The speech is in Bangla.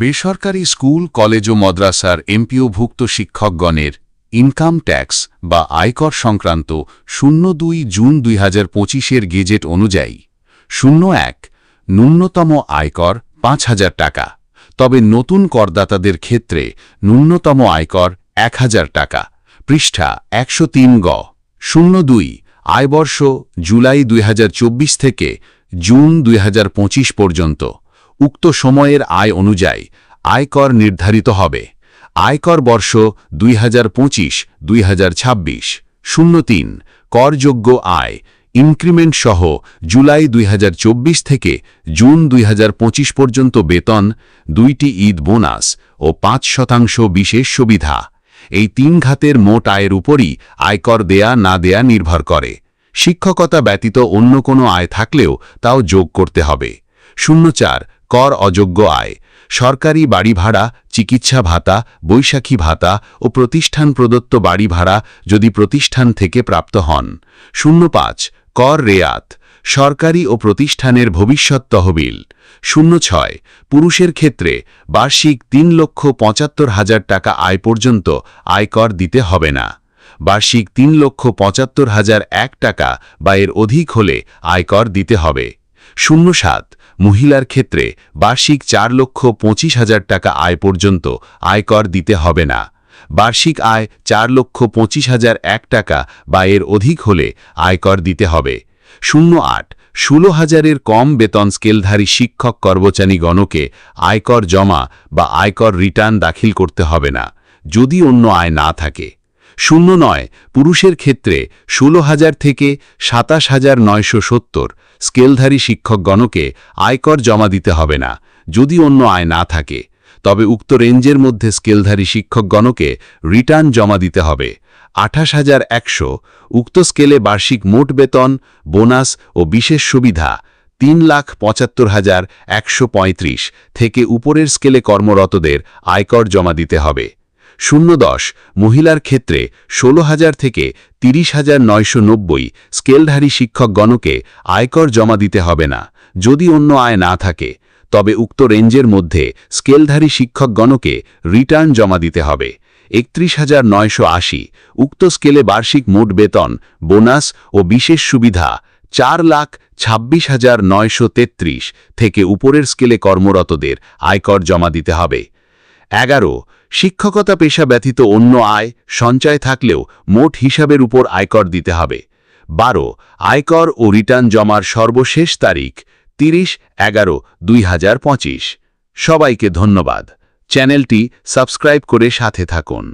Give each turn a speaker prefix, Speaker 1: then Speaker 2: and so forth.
Speaker 1: বেসরকারি স্কুল, কলেজ ও মাদ্রাসার এমপিওভুক্ত শিক্ষকগণের ইনকাম ট্যাক্স বা আয়কর সংক্রান্ত শূন্য দুই জুন দুই হাজার পঁচিশের গেজেট অনুযায়ী শূন্য এক ন্যূনতম আয়কর পাঁচ হাজার টাকা, তবে নতুন করদাতাদের ক্ষেত্রে ন্যূনতম আয়কর এক হাজার টাকা, পৃষ্ঠা একশো তিন গ। শূন্য দুই আয়বর্ষ জুলাই দুই হাজার চব্বিশ থেকে জুন দুই হাজার পঁচিশ পর্যন্ত। উক্ত সময়ের আয় অনুযায়ী আয়কর নির্ধারিত হবে। আয়কর বর্ষ দুই হাজার পঁচিশ, দুই হাজার ছাব্বিশ। শূন্য তিন, করযোগ্য আয়, ইনক্রিমেন্ট সহ জুলাই দুই হাজার চব্বিশ থেকে জুন দুই হাজার পঁচিশ পর্যন্ত বেতন, দুইটি ঈদ বোনাস ও পাঁচ শতাংশ বিশেষ সুবিধা। এই তিন ঘাতের মোট আয়ের উপরই আয়কর দেয়া না দেয়া নির্ভর করে। শিক্ষকতা ব্যতীত অন্য কোনো আয় থাকলেও তাও যোগ করতে হবে। শূন্য চার কর অযোগ্য আয়। সরকারি বাড়ি ভাড়া, চিকিৎসা ভাতা, বৈশাখী ভাতা ও প্রতিষ্ঠান প্রদত্ত বাড়ি ভাড়া যদি প্রতিষ্ঠান থেকে প্রাপ্ত হন। শূন্য পাঁচ, কর রেয়াত, সরকারি ও প্রতিষ্ঠানের ভবিষ্যৎ তহবিল। শূন্য ছয়, পুরুষের ক্ষেত্রে বার্ষিক তিন লক্ষ পঁচাত্তর হাজার টাকা আয় পর্যন্ত আয়কর দিতে হবে না। বার্ষিক তিন লক্ষ পঁচাত্তর হাজার এক টাকা বা এর অধিক হলে আয়কর দিতে হবে। শূন্য সাত মহিলার ক্ষেত্রে বার্ষিক চার লক্ষ পঁচিশ হাজার টাকা আয় পর্যন্ত আয়কর দিতে হবে না। বার্ষিক আয় চার লক্ষ পঁচিশ হাজার এক টাকা বা এর অধিক হলে আয়কর দিতে হবে। শূন্য আট ষোলো হাজারের কম বেতন স্কেলধারী শিক্ষক কর্মচারীগণকে আয়কর জমা বা আয়কর রিটার্ন দাখিল করতে হবে না, যদি অন্য আয় না থাকে। শূন্য নয়, পুরুষের ক্ষেত্রে ষোলো হাজার থেকে সাতাশ হাজার নয়শো সত্তর। স্কেলধারী শিক্ষকগণকে আয়কর জমা দিতে হবে না, যদি অন্য আয় না থাকে। তবে উক্ত রেঞ্জের মধ্যে স্কেলধারী শিক্ষকগণকে রিটার্ন জমা দিতে হবে। আঠাশ হাজার একশো, উক্ত স্কেলে বার্ষিক মোট বেতন, বোনাস ও বিশেষ সুবিধা তিন লাখ পঁচাত্তর হাজার একশো পঁয়ত্রিশ থেকে উপরের স্কেলে কর্মরতদের আয়কর জমা দিতে হবে। শূন্য দশ মহিলার ক্ষেত্রে ষোলো হাজার থেকে তিরিশ হাজার নয়শো নব্বই স্কেলধারী শিক্ষকগণকে আয়কর জমা দিতে হবে না, যদি অন্য আয় না থাকে। তবে উক্ত রেঞ্জের মধ্যে স্কেলধারী শিক্ষকগণকে রিটার্ন জমা দিতে হবে। একত্রিশ হাজার নয়শো আশি, উক্ত স্কেলে বার্ষিক মোট বেতন, বোনাস ও বিশেষ সুবিধা চার লাখ ছাব্বিশ হাজার নয়শো তেত্রিশ থেকে উপরের স্কেলে কর্মরতদের আয়কর জমা দিতে হবে। এগারো শিক্ষকতা পেশা ব্যতীত অন্য আয়, সঞ্চয় থাকলেও মোট হিসাবের উপর আয়কর দিতে হবে। বারো, আয়কর ও রিটার্ন জমার সর্বশেষ তারিখ তিরিশ এগারো দুই সবাইকে ধন্যবাদ। চ্যানেলটি সাবস্ক্রাইব করে সাথে থাকুন।